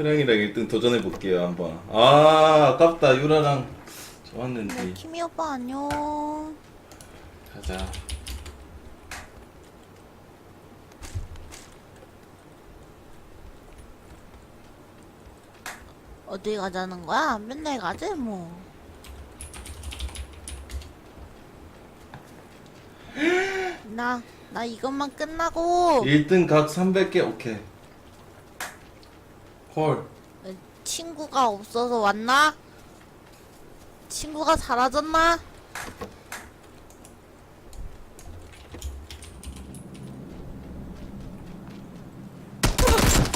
트랑이랑 1등 도전해 볼게요 한번. 아 아깝다 유라랑 좋았는데. 키미 오빠 안녕. 가자. 어디 가자는 거야? 맨날 가지 뭐. 나, 나 이것만 끝나고 1등 각 300개 오케이. 콜. 친구가 없어서 왔나? 친구가 사라졌나?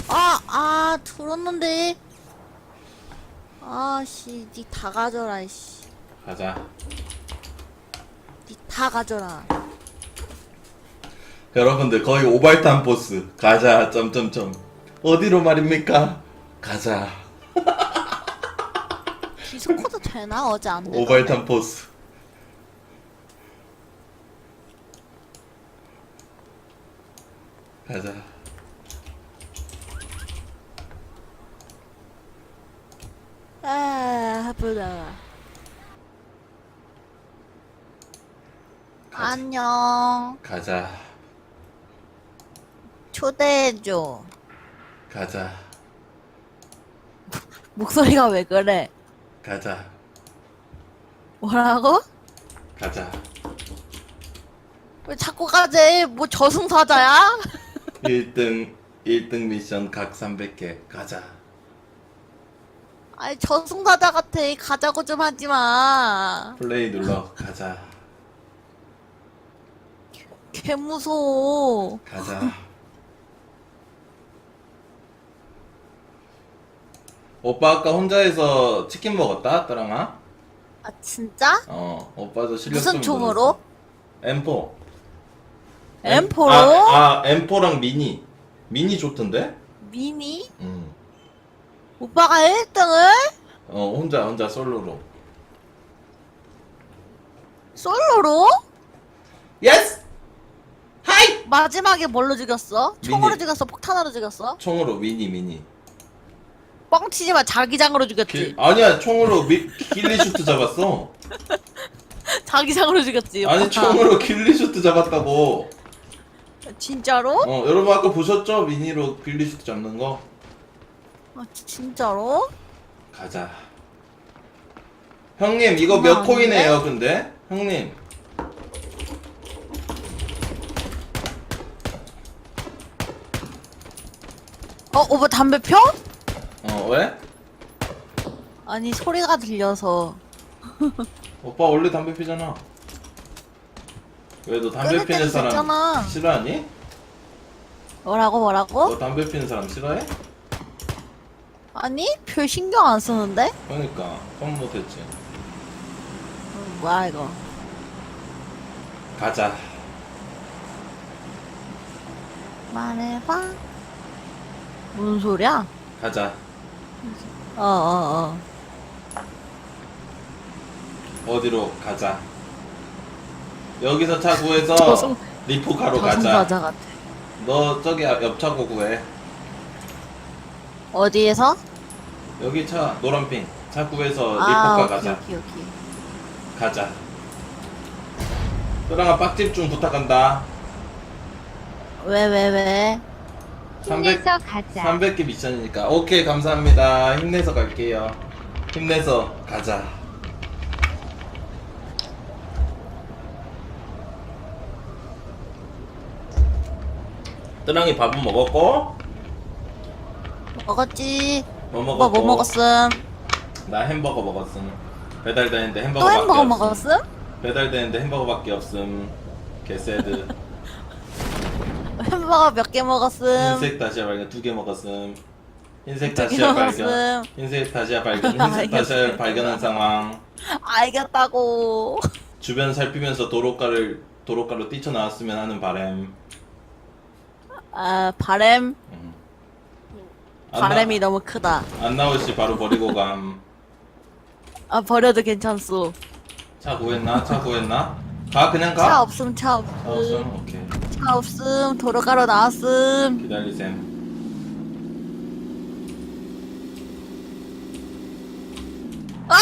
아, 아, 들었는데. 아씨, 니 다 가져라, 씨. 가자. 니 다 가져라. 여러분들 거의 오발탄 보스. 가자. 점점점. 어디로 말입니까? 가자. 디스코드 되나? 어제 안 돼. 오발탄 보스. 가자. 아, 해보자. 가자. 안녕. 가자. 초대해줘. 가자. 목소리가 왜 그래? 가자. 뭐라고? 가자. 왜 자꾸 가지? 뭐 저승사자야? 1등 1등 미션 각 300개. 가자. 아니 저승사자 같아. 가자고 좀 하지 마. 플레이 눌러. 가자. 개 무서워. 가자. 오빠 아까 혼자 해서 치킨 먹었다, 따랑아? 아 진짜? 어, 오빠도 실력 무슨 좀 총으로? 늘었어. M4. M4로? 아, 아, M4랑 미니. 미니 좋던데? 미니? 응. 오빠가 1등을? 어, 혼자 혼자 솔로로. 솔로로? 예스! 하이! 마지막에 뭘로 죽였어? 총으로 미니. 죽였어? 폭탄으로 죽였어? 총으로 미니 미니. 뻥치지 마. 자기장으로 죽였지. 길, 아니야, 총으로 미, 길리슈트 잡았어. 자기장으로 죽였지. 아니, 오빠. 총으로 길리슈트 잡았다고. 진짜로? 어, 여러분 아까 보셨죠? 미니로 길리슈트 잡는 거? 아, 진짜로? 가자. 형님, 이거 장난 몇 아닌데? 코인이에요, 근데? 형님. 어, 오빠 담배 펴? 어, 왜? 아니 소리가 들려서 오빠 원래 담배 피잖아. 왜 너 담배 끊을 피는 때도 사람 있잖아. 싫어하니? 뭐라고 뭐라고? 너 담배 피는 사람 싫어해? 아니 별 신경 안 쓰는데? 그러니까 처음 못했지. 음, 뭐야 이거 가자. 말해봐 무슨 소리야? 가자. 어어어 어디로 가자. 여기서 차 구해서 저승- 리포카로 가자. 저승사자 같아 너 저기 앞- 옆 차고 구해. 어디에서? 여기 차 노란핑 차 구해서 아 리포카 오케이 가자. 오케이 오케이 가자. 또랑아 빡집 좀 부탁한다. 왜 왜 왜? 300, 힘내서 가자. 300개 미션이니까. 오케이, 감사합니다. 힘내서 갈게요. 힘내서 가자. 뜨랑이 밥은 먹었고? 먹었지 뭐 오빠 먹었고? 뭐 먹었음? 나 햄버거 먹었음. 배달 되는데 또 햄버거밖에 햄버거 없음. 먹었음? 배달 되는데 햄버거밖에 없음. 개새드. 햄버거 몇 개 먹었음? 흰색 다시아 발견 두 개 먹었음. 흰색 두개 다시아 발견. 먹었음. 흰색 다시아 발견. 흰색 알겠어요. 발견한 상황. 알겠다고 주변 살피면서 도로가를 도로가로 뛰쳐나왔으면 하는 바램. 아 바램 바램이 너무 크다. 안 나올시 바로 버리고 감. 아 버려도 괜찮소. 차 구했나? 차 구했나? 가 그냥 차 가. 없음 차 없음 차 없음. 오케이. 차 없음 도로가로 나왔음. 기다리셈. 아!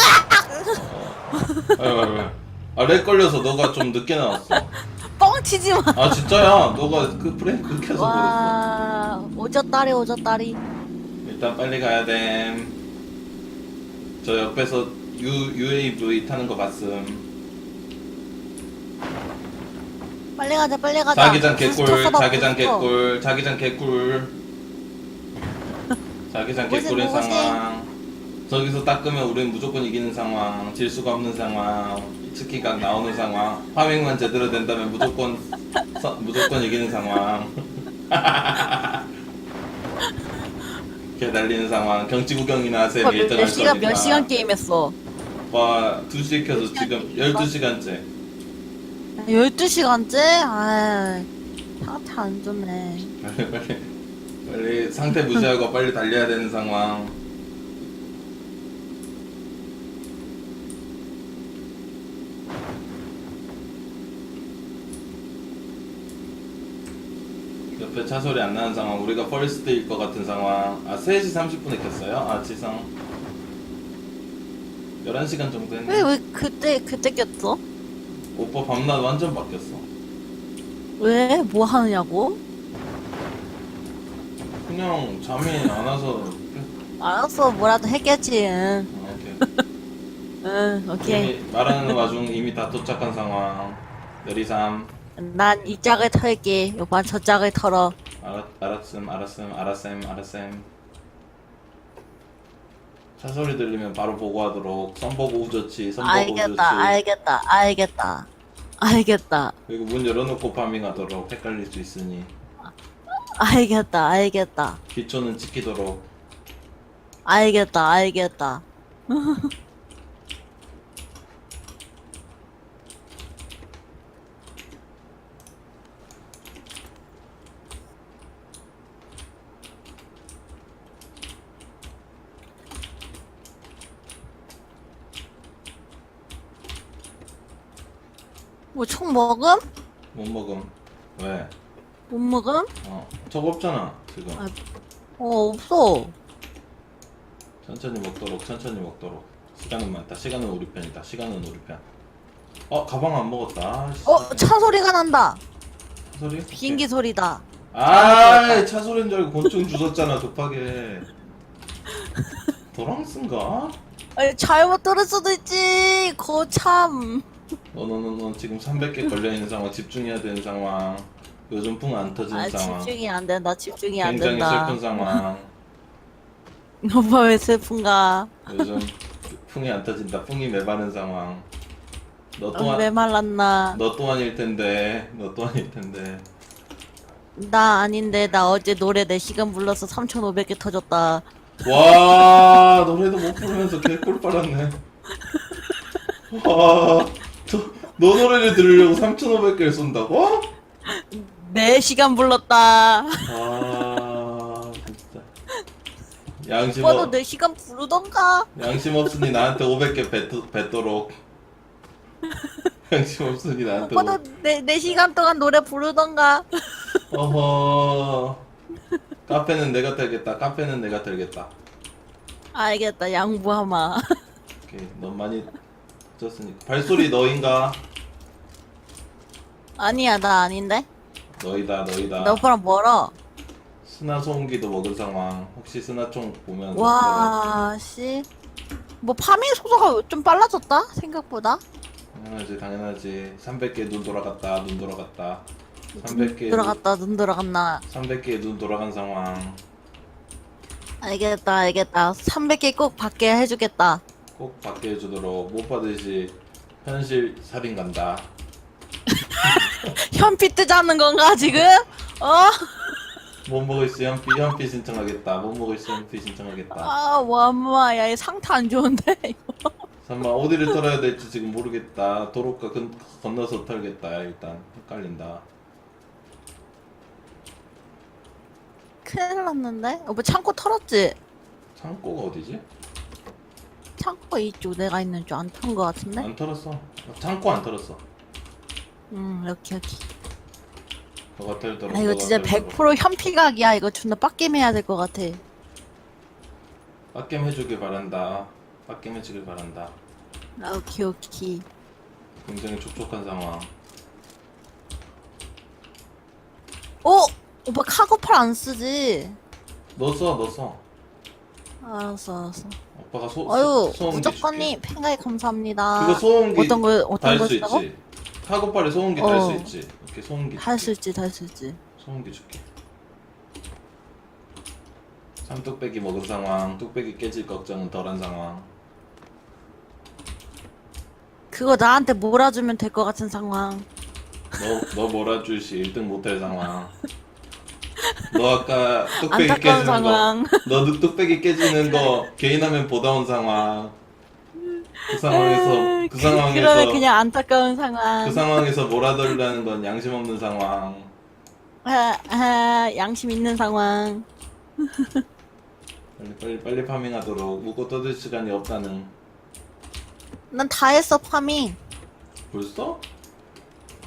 아렉 걸려서 너가 좀 늦게 나왔어. 뻥치지 마. 아 진짜야. 너가 그 브레이크 켜서 그랬어. 와 오졌다리 오졌다리. 일단 빨리 가야 됨. 저 옆에서 U UAV 타는 거 봤음. 빨리 가자 빨리 가자. 자기장 부스터 개꿀, 써봐, 자기장 부스터. 개꿀, 자기장 개꿀. 자기장 개꿀인? 상황. 저기서 닦으면 우린 무조건 이기는 상황. 질 수가 없는 상황. 스키각 나오는 상황. 파밍만 제대로 된다면 무조건 서- 무조건 이기는 상황. 개 달리는 상황. 경치 구경이나 하세요. 몇, 1등 몇할 시간 몇 거니까. 시간 게임했어? 와, 2시에 켜서 몇 시간 지금 게임했어? 12시간째. 12시간째? 아 상태 안 좋네. 빨리 빨리 빨리 상태 무시하고 빨리 달려야 되는 상황. 차 소리 안 나는 상황. 우리가 퍼스트일 것 같은 상황. 아 3시 30분에 켰어요? 아 지성. 11시간 정도 했네. 왜 왜 그때 그때 꼈어? 오빠 밤낮 완전 바뀌었어. 왜? 뭐 하느냐고? 그냥 잠이 안 와서. 알았어 뭐라도 했겠지. 응, 어, 오케이. 응 오케이. 이미 말하는 와중 이미 다 도착한 상황. 내리삼. 난 이 짝을 털게. 오빠 저 짝을 털어. 알았, 알았음, 알았음, 알았음, 알았음. 차 소리 들리면 바로 보고하도록. 선보고 우저치, 선보고 우저치. 알겠다, 알겠다, 알겠다, 알겠다, 그리고 문 열어놓고 파밍하도록 헷갈릴 수 있으니 알겠다, 알겠다, 기초는 지키도록. 알겠다, 알겠다. 뭐 총 먹음? 못 먹음. 왜? 못 먹음? 어, 저거 없잖아 지금. 아. 어 없어. 천천히 먹도록, 천천히 먹도록. 시간은 많다. 시간은 우리 편이다. 시간은 우리 편. 어, 가방 안 먹었다. 아, 씨. 어 차 소리가 난다. 차 소리? 비행기 소리다. 아, 차 소리인 줄 알고 곤충 주웠잖아 급하게. 도랑스인가? 아니, 잘못 들을 수도 있지. 거참. 너너너너 지금 300개 걸려 있는 상황, 집중해야 되는 상황. 요즘 풍안 터지는 아 상황. 집중이 안 된다. 집중이 안 굉장히 된다. 슬픈 상황. 오빠 왜 슬픈가? 요즘 풍이 안 터진다. 풍이 매바는 상황. 너 아, 또한 왜 말랐나? 너 또한일 텐데. 너 또한일 텐데. 나 아닌데 나 어제 노래 4시간 불러서 3,500개 터졌다. 와 노래도 못 부르면서 개꿀 빨았네. 와, 저, 너 노래를 들으려고 3,500개를 쏜다고? 4시간 불렀다. 아 진짜. 양심 오빠도 없, 4시간 부르던가? 양심 없으니 나한테 500개 뱉, 뱉도록. 양심 없으니 나한테. 오빠도 4, 4시간 동안 노래 부르던가? 오- 어허. 카페는 내가 털겠다. 카페는 내가 털겠다. 알겠다. 양보하마. 오케이, 넌 많이 졌으니까. 발소리 너인가? 아니야, 나 아닌데? 너이다, 너이다. 나 오빠랑 멀어. 스나 소음기도 먹은 상황. 혹시 스나총 보면 와, 씨. 뭐 파밍 속도가 좀 빨라졌다? 생각보다? 당연하지, 당연하지. 300개 눈 돌아갔다, 눈 돌아갔다. 300개 들어갔다, 눈 들어갔나? 300개 눈 돌아간 상황. 알겠다, 알겠다. 300개 꼭 받게 해주겠다. 꼭 받게 해주도록 못 받으시 현실 살인 간다. 현피 뜨자는 건가, 지금? 어? 못 먹을 수 현피 현피 신청하겠다. 못 먹을 수 현피 신청하겠다. 아, 와마, 야, 이 상태 안 좋은데? 이거. 잠깐만 어디를 털어야 될지 지금 모르겠다. 도로가 건, 건너서 털겠다. 일단 헷갈린다. 큰일 났는데? 오빠 창고 털었지? 창고가 어디지? 창고 이쪽 내가 있는 쪽안턴거 같은데? 안 털었어. 창고 안 털었어. 응 여기 여기 너가 털더라. 아 이거 진짜 100% 현피각이야 이거 존나 빡겜 해야 될 것 같아 빡겜 해주길 바란다. 빡겜 해주길 바란다. 아 오케이 오케이 굉장히 촉촉한 상황. 어? 오빠 카고팔 안 쓰지? 너 써. 알았어 알았어 오빠가 소, 어유 소, 소음기 무조건님 팬가이 감사합니다 줄게. 그거 소음기 어떤 거 어떤 달거수 쓰라고? 있지. 카고팔에 소음기 달 수 어. 있지. 이렇게 소음기. 할 수 줄게. 있지 할 수 있지 소음기 줄게. 삼뚝배기 먹은 상황, 뚝배기 깨질 걱정은 덜한 상황. 그거 나한테 몰아주면 될 것 같은 상황 너, 너 몰아줄 시 1등 못할 상황. 너 아까 뚝배기 안타까운 깨지는 상황 거, 너 뚝배기 깨지는 거 개인하면 보다 온 상황. 그 상황에서 그 상황에서 그러면 그냥 안타까운 상황 그 상황에서 몰아들라는 건 양심 없는 상황. 아, 아, 양심 있는 상황 빨리 빨리 빨리 파밍하도록 묵고 떠들 시간이 없다는. 난 다 했어 파밍 벌써?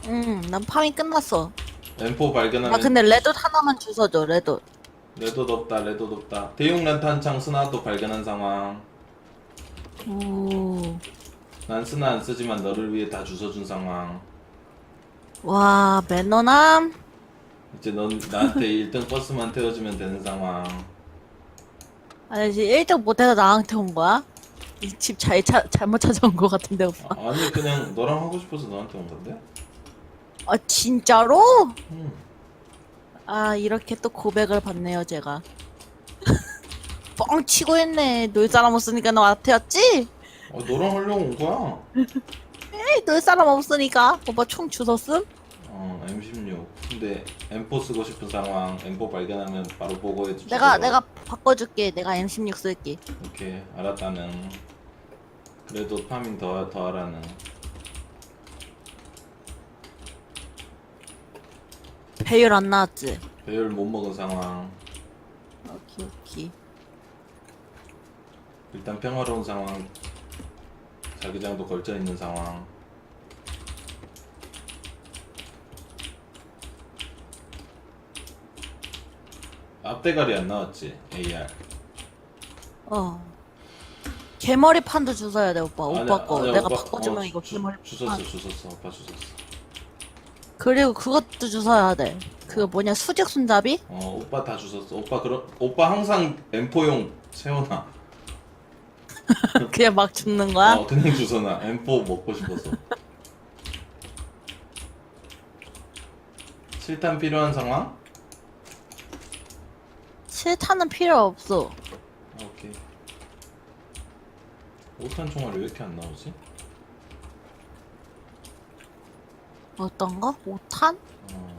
응 난 파밍 끝났어 M4 발견하면 나 근데 레드 하나만 주워줘 레드 레도도 없다 레도도 없다. 대용 란탄창 스나도 발견한 상황. 오. 난 스나 안 쓰지만 너를 위해 다 주워준 상황. 와 매너남? 이제 넌 나한테 1등 버스만 태워주면 되는 상황. 아니 지금 1등 못해서 나한테 온 거야? 이 집 잘, 차, 잘못 찾아온 거 같은데 오빠. 아, 아니 그냥 너랑 하고 싶어서 너한테 온 건데 아 진짜로? 음. 아 이렇게 또 고백을 받네요 제가. 뻥 치고 있네. 놀 사람 없으니까 너한테 왔지? 어, 너랑 하려고 온 거야? 에이 놀 사람 없으니까. 오빠 총 주웠음? 어 M16. 근데 M4 쓰고 싶은 상황 M4 발견하면 바로 보고해 주고. 내가 내가 바꿔줄게. 내가 M16 쓸게. 오케이 알았다는 그래도 파밍 더, 더 하라는 배율 안 나왔지? 배율 못 먹은 상황. 오케이 오케이. 일단 평화로운 상황. 자기장도 걸쳐 있는 상황. 앞대가리 안 나왔지 AR 어. 개머리 판도 주워야 돼 오빠. 오빠 아니야, 거. 아니야, 내가 오빠- 바꿔주면 어, 이거 주- 개머리 주웠어 판 주웠어. 오빠 주웠어 그리고 그것도 주워야 돼 그거 뭐냐 수직 손잡이? 어 오빠 다 주웠어 오빠 그럼 오빠 항상 M4용 세워놔 그냥 막 줍는 거야? 어 그냥 주워놔 M4 먹고 싶어서 7탄 필요한 상황? 7탄은 필요 없어 아, 오케이 5탄 총알이 왜 이렇게 안 나오지? 어떤 거? 5탄? 어.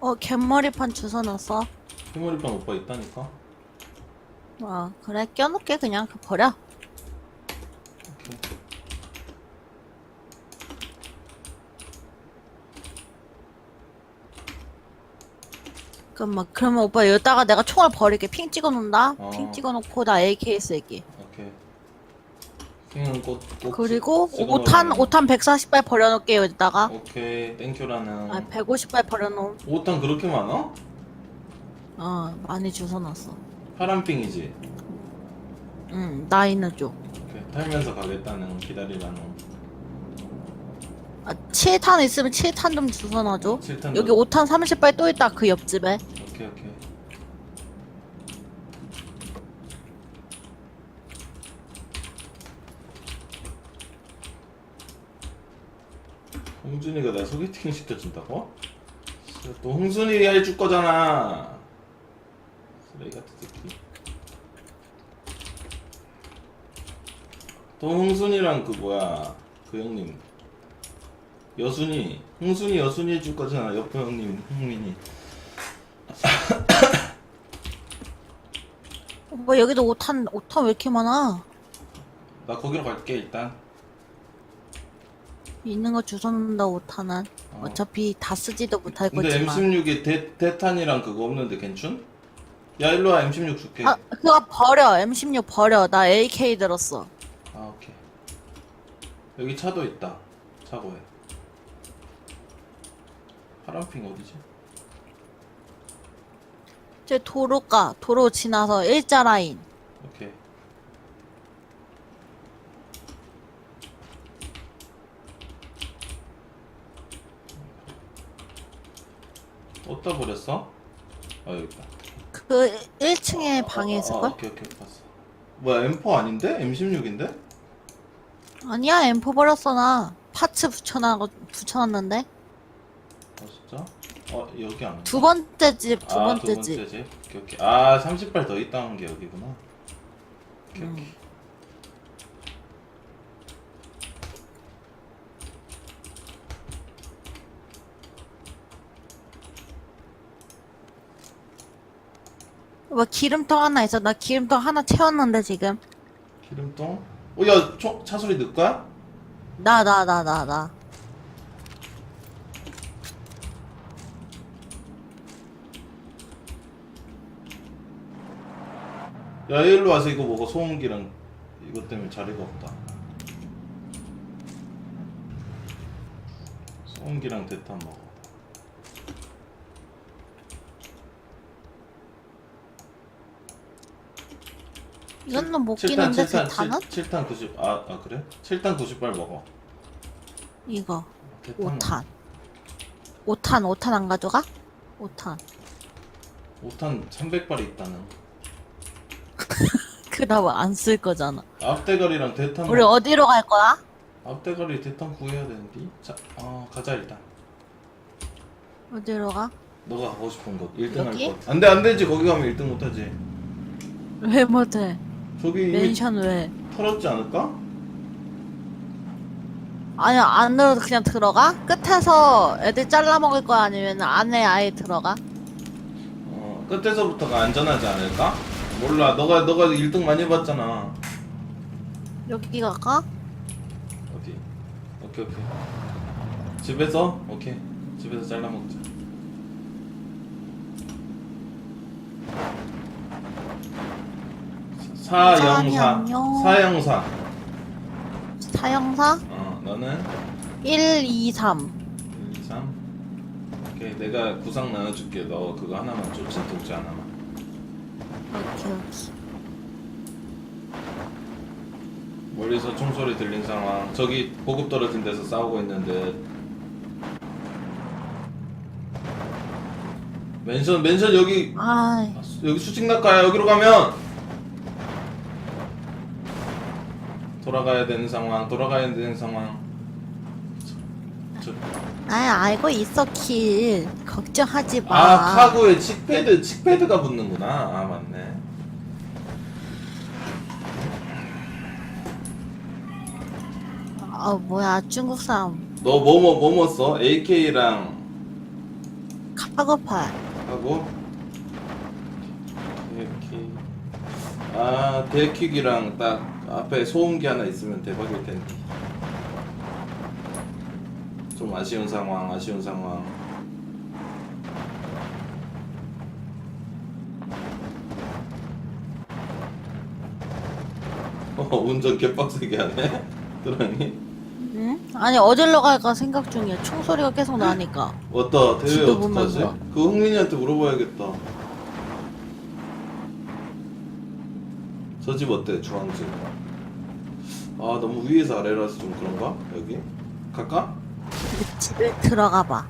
어 갯머리판 주워놨어 해머리판 오빠 있다니까? 아 그래 껴놓게 그냥 그 버려 오케이. 막 그러면 오빠 여기다가 내가 총알 버릴게. 핑 찍어놓는다. 어. 핑 찍어놓고 나 AK 쓸게 오케이. 꽃, 꽃 그리고 찍어 5탄 놓으라는- 5탄 140발 버려놓을게 여기다가. 오케이. 땡큐라는. 아 150발 버려놓음. 5탄 그렇게 많아? 어 많이 주워놨어. 파란 핑이지? 응나 있는 쪽. 오케이. 탈면서 가겠다는 기다리라는 아, 7탄 있으면 7탄 좀 주워놔줘. 7탄 여기 5탄 30발 또 있다, 그 옆집에. 오케이 오케이 홍준이가 나 소개팅 시켜준다고? 진짜 또 홍순이 해줄 거잖아 쓰레기 같은 새끼 또 홍순이랑 그 뭐야 그 형님 여순이 흥순이 여순이 해줄 거잖아 옆에 형님 흥민이 뭐 여기도 오탄 오탄 왜 이렇게 많아? 나 거기로 갈게 일단 있는 거 주워놓는다 오탄은. 어. 어차피 다 쓰지도 못할 근데 거지만. M16에 대, 대탄이랑 그거 없는데 괜춘? 야 일로와 M16 줄게 아 그거 버려. M16 버려. 나 AK 들었어. 아 오케이 여기 차도 있다 차고에 파란핑 어디지? 저 도로가 도로 지나서 일자 라인. 오케이 어디다 버렸어? 아 여기 있다 그 1층에 어, 방에 어, 있을걸? 어, 오케이 오케이 봤어 뭐야 M4 아닌데? M16인데? 아니야 M4 버렸어 나. 파츠 붙여놔 붙여놨는데 아 진짜? 어 여기 아닌가? 두 번째 집 두 아, 번째 두 집. 번째 집? 오케이 오케이 아 30발 더 있다는 게 여기구나 오케이 음. 오케이 뭐 기름통 하나 있어. 나 기름통 하나 채웠는데 지금. 기름통? 어야 차 소리 넣을 거야? 나 나 나 나 나. 야 일로 와서 이거 먹어 소음기랑 이것 때문에 자리가 없다 소음기랑 대탄 먹어 이거는 못 칠- 끼는데 대탄은? 칠- 칠탄 90, 아, 아 그래? 7탄 90발 먹어 이거 대탄 5탄. 5탄 5탄 안 가져가? 5탄. 5탄 300발이 있다는 그다음 안쓸 거잖아. 앞대가리랑 대탄 우리 어디로 갈 거야? 앞대가리 대탄 구해야 되는데 자, 어, 가자 일단 어디로 가? 너가 가고 싶은 곳 1등 여기? 할것 안돼 안되지 거기 가면 1등 못하지 왜 못해? 저기 이미 멘션 왜? 털었지 않을까? 아니야 안으로 그냥 들어가? 끝에서 애들 잘라 먹을 거야 아니면 안에 아예 들어가? 어, 끝에서부터가 안전하지 않을까? 몰라 너가 너가 1등 많이 해봤잖아 여기 갈까? 어디? 오케이 오케이 집에서? 오케이 집에서 잘라 먹자 사영사. 사영사 사형사? 어 너는 1, 2, 3. 1, 2, 3 오케이 내가 구상 나눠줄게 너 그거 하나만 줘 진통제 하나만 오케이 오케이. 멀리서 총소리 들린 상황. 저기 보급 떨어진 데서 싸우고 있는데. 맨션 맨션 여기 아, 아, 수- 여기 수직 낙하야 여기로 가면. 돌아가야 되는 상황 돌아가야 되는 상황. 저, 아 알고 있어 킬. 걱정하지 마. 아 카고에 칙패드 칙패드가 붙는구나. 아 맞네. 아 뭐야 중국 사람. 너 뭐 뭐 뭐 뭐 써? AK랑 카고팔. 하고? AK 아 대킥이랑 딱 앞에 소음기 하나 있으면 대박일 텐데. 좀 아쉬운 상황 아쉬운 상황 어 운전 개빡세게 하네 드라니 응? 아니 어디로 갈까 생각 중이야. 총소리가 계속 나니까. 왔다 대회 지도 어떡하지? 그 흥민이한테 물어봐야겠다 저 집 어때 주황집 아 너무 위에서 아래라서 좀 그런가? 여기? 갈까? 그 집에 들어가 봐.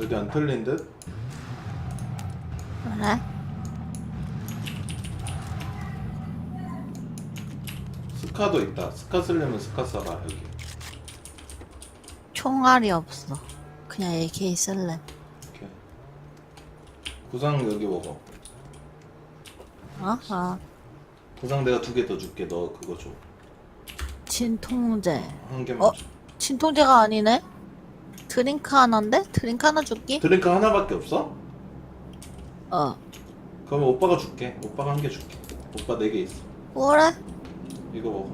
여기 안 털린 듯? 그래? 스카도 있다. 스카 쓰려면 스카 써라 여기. 총알이 없어. 그냥 AK 쓸래. 이렇게. 구상 여기 먹어. 아하. 구상 내가 두 개 더 줄게. 너 그거 줘. 진통제. 한 개만 어? 줘. 진통제가 아니네? 드링크 하나인데? 드링크 하나 줄게. 드링크 하나밖에 없어? 어. 그러면 오빠가 줄게. 오빠가 한 개 줄게. 오빠 네 개 있어. 그래? 이거 먹어.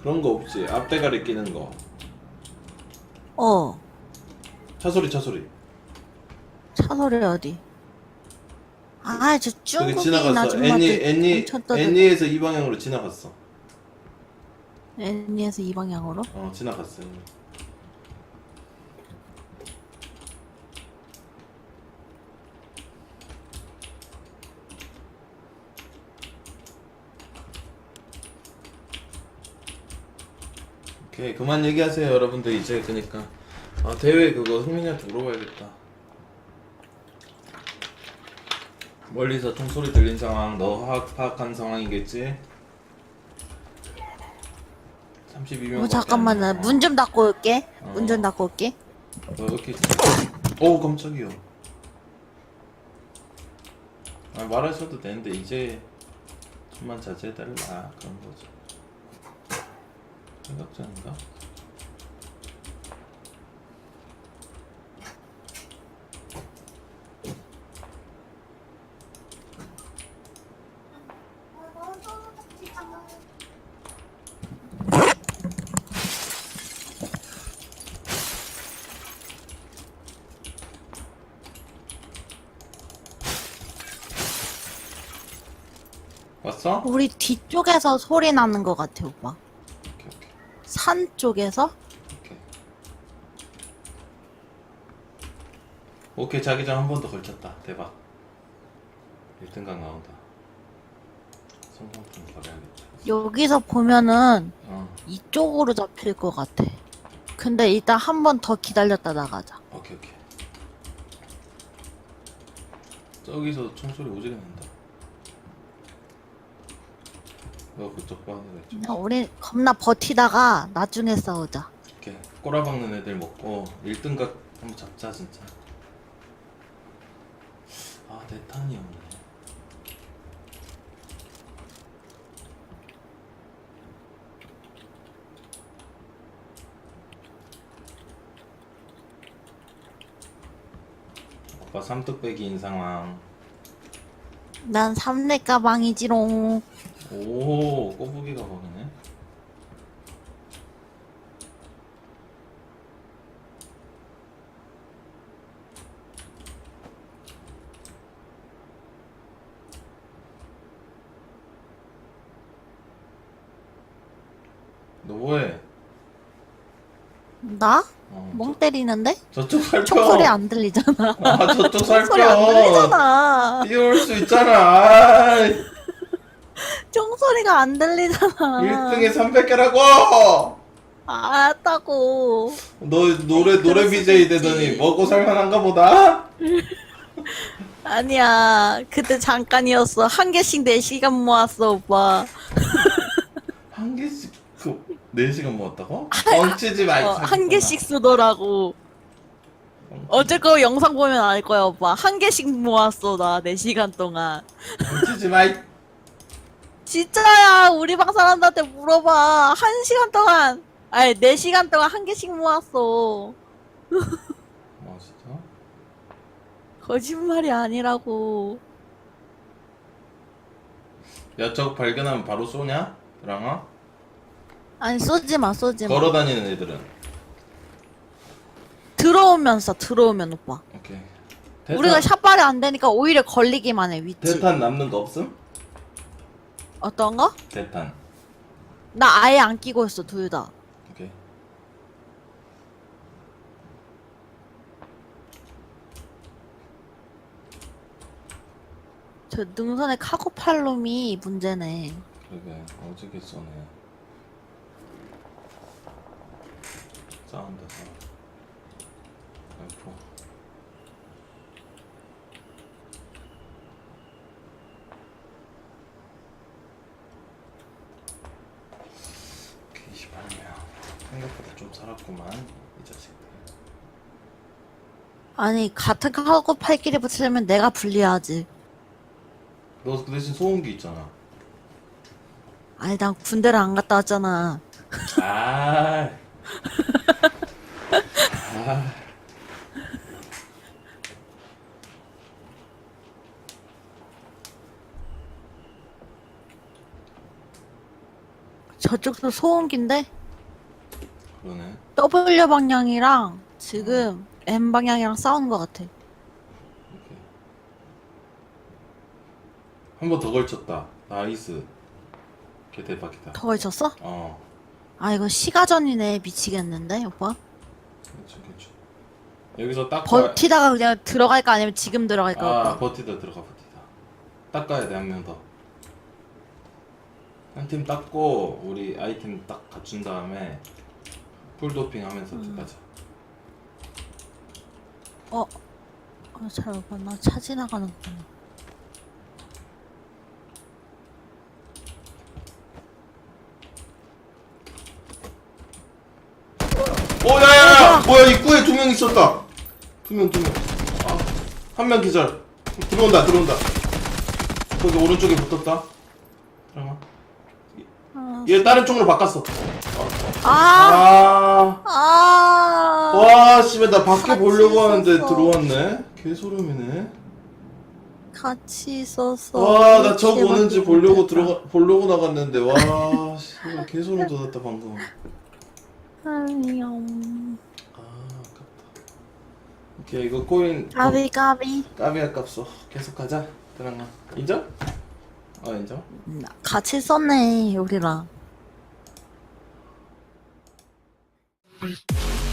그런 거 없지. 앞대가리 끼는 거. 어. 차 소리 차 소리. 차 소리 어디? 아, 저 저기 중국인 지나갔어. 아줌마들 애니 애니 떠들. 애니에서 이 방향으로 지나갔어. 애니에서 이 방향으로? 어 지나갔어. 애니. 오케이 그만 얘기하세요 여러분들 이제 그니까 아 대회 그거 흥민이한테 물어봐야겠다 멀리서 총소리 들린 상황 너 파악, 파악한 상황이겠지? 32명 어, 잠깐만, 나 문 좀 닫고 올게. 어. 문좀 닫고 올게. 너 이렇게 오 깜짝이야 아 말하셔도 되는데 이제 좀만 자제해달라 그런 거죠 생각자인가? 왔어? 우리 뒤쪽에서 소리 나는 것 같아, 오빠. 오케이 오케이. 산 쪽에서? 오케이. 오케이 자기장 한 번 더 걸쳤다. 대박. 1등각 나온다. 성공품 버려야겠다 여기서 보면은 어. 이쪽으로 잡힐 것 같아. 근데 일단 한 번 더 기다렸다 나가자. 오케이 오케이. 저기서 총소리 오지게 난다 너 그쪽 되죠 그냥 우리 겁나 버티다가 나중에 싸우자. 이렇게 꼬라박는 애들 먹고 1등각 한번 잡자 진짜 아 대탄이 없네 오빠 삼뚝배기인 상황 난 삼례 가방이지롱. 오 꼬부기가 거기네 너 뭐해? 나? 어, 멍 때리는데? 저, 저쪽 살펴 총소리 안 들리잖아. 아 저쪽 총소리 안 살펴 들리잖아. 뛰어올 수 있잖아 아이, 총 소리가 안 들리잖아. 1등에 300개라고 알았다고. 너 노래 노래 그럴 수도 BJ. 되더니 먹고 살만한가 보다 아니야. 그때 잠깐이었어. 한 개씩 4시간 모았어, 오빠. 한 개씩 그 4시간 먹었다고? 뻥치지 마. 이 어, 사기꾼아. 한 개씩 쓰더라고. 어제 거 영상 보면 알 거야, 오빠. 한 개씩 모았어, 나. 4시간 동안. 뻥치지 마. 이- 진짜야. 우리 방 사람들한테 물어봐. 한 시간 동안. 아니, 4시간 동안 한 개씩 모았어. 뭐 진짜? 거짓말이 아니라고. 야, 저거 발견하면 바로 쏘냐? 드랑아? 아니, 쏘지 마, 쏘지 마. 걸어 다니는 애들은. 들어오면서, 들어오면, 오빠. 오케이. 우리가 샷발이 안 되니까 오히려 걸리기만 해, 위치. 대탄 남는 거 없음? 어떤 거? 대탄. 나 아예 안 끼고 있어, 둘 다. 오케이. 저 능선의 카고 팔롬이 문제네. 그러게. 어저께 쏘네. 싸운다, 싸워. 아이고. 생각보다 좀 살았구만 이 자식들. 아니 같은 카고 팔끼리 붙이려면 내가 불리하지. 너 그 대신 소음기 있잖아. 아니 난 군대를 안 갔다 왔잖아. 아. 아. 저쪽도 소음기인데. W 방향이랑 지금 M 방향이랑 싸우는 것 같아. 한 번 더 걸쳤다. 나이스. 개 대박이다. 더 걸쳤어? 어. 아 이거 시가전이네 미치겠는데 오빠? 그렇죠, 그렇죠. 여기서 딱 버티다가 그냥 들어갈까 아니면 지금 들어갈까 아, 오빠? 버티다 들어가 버티다. 닦아야 돼 한 명 더. 한 팀 닦고 우리 아이템 딱 갖춘 다음에 풀도핑 하면서 들어가자. 어? 어, 잘 오빠 나차 지나가는구나. 오, 야야야! 뭐야 입구에 두 명 있었다. 두 명, 두 명. 아, 한 명 기절. 들어온다, 들어온다. 거기 오른쪽에 붙었다. 잠깐만. 아, 얘 다른 쪽으로 바꿨어. 아, 아, 아, 와, 씨발 나 밖에 같이 보려고 하는데 있었어. 들어왔네. 개소름이네. 같이 있어서. 와, 나저 이렇게 보는지 보려고. 들어가 보려고 나갔는데 와, 씨발 개소름 돋았다 방금. 안녕. 아, 아깝다. 오케이, 이거 코인 까비 까비. 까비 아깝소. 계속 가자. 들어가. 인정? 어, 인정? 음, 같이 썼네 우리랑. Bye.